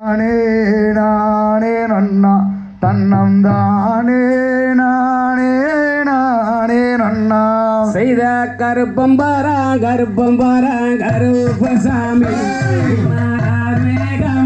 நானே நானே நன்னா தன்னம் தானே நானே நானே நன்னா. செய்த கருப்பம் பாரா கருப்பம் பாரா கருப்பசாமி. மேகா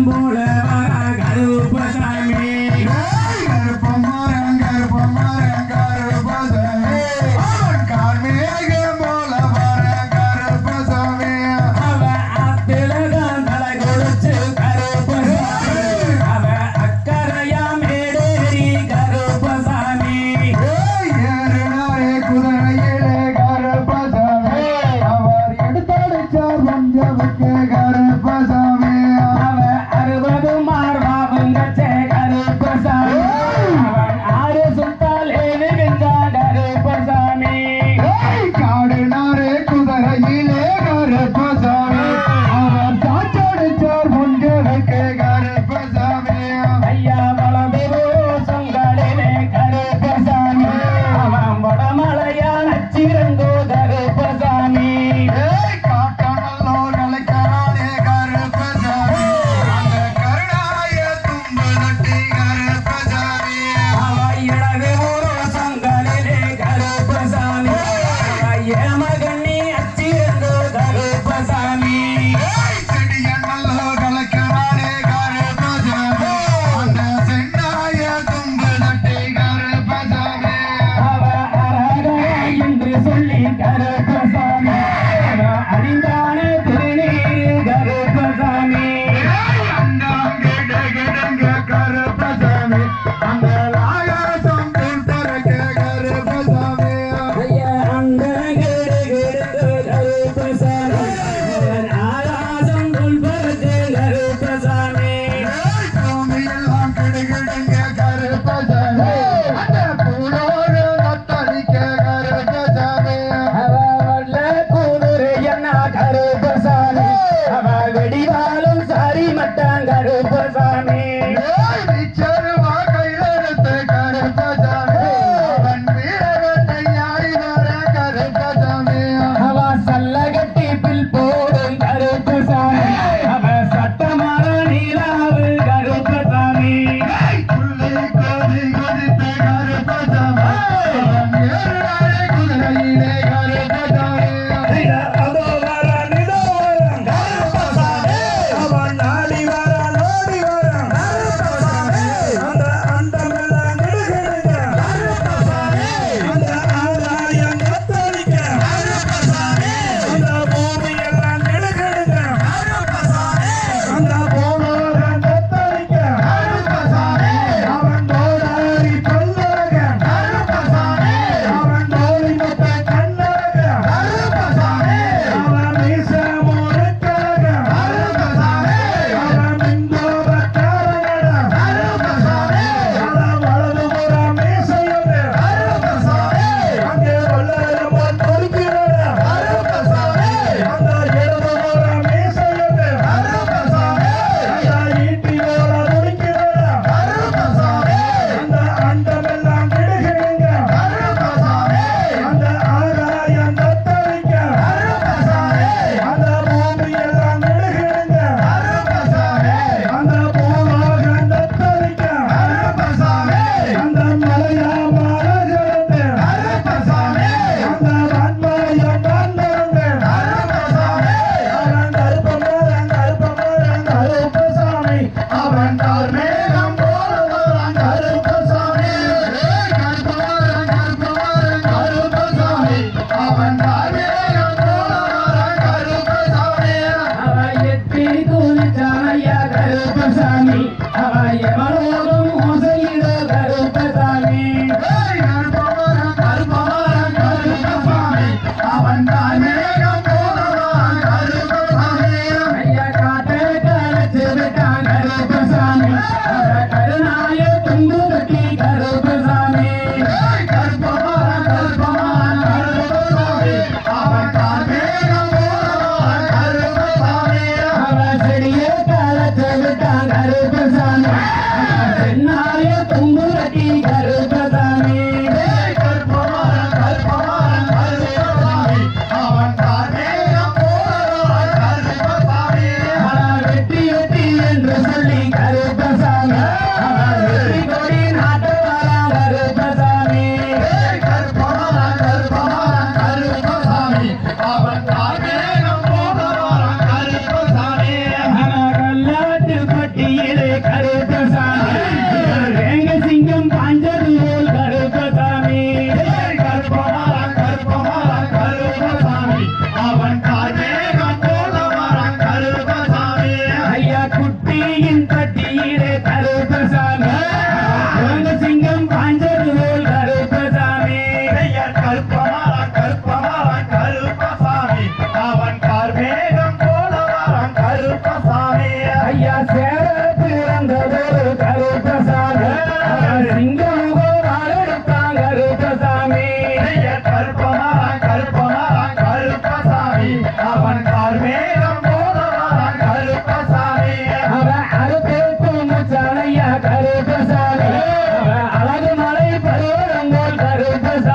Because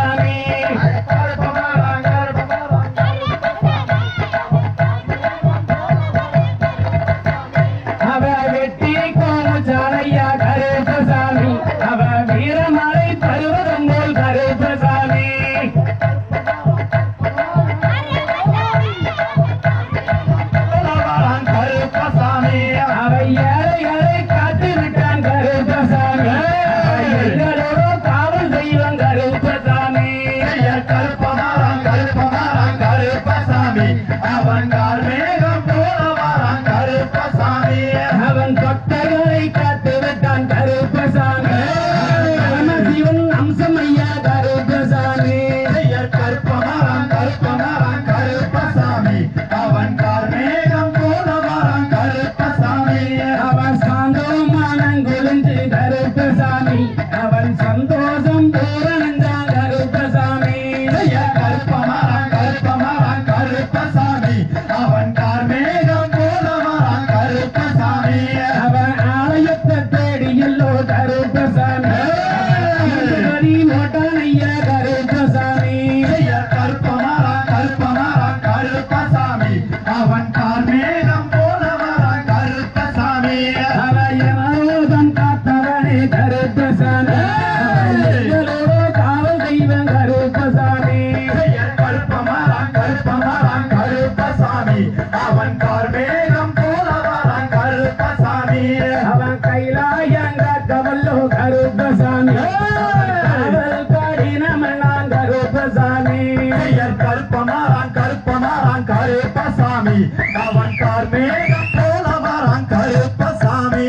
கருப்பசாமி. என் கருப்பமாறான் கருப்பமாறான் கருப்பசாமி. அவன் கார்மேகம் போல வரான் கருப்பசாமி.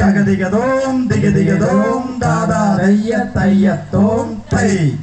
தகதிகதோம் திகதிகதோம் தாதா தைய தையத்தோம் தை.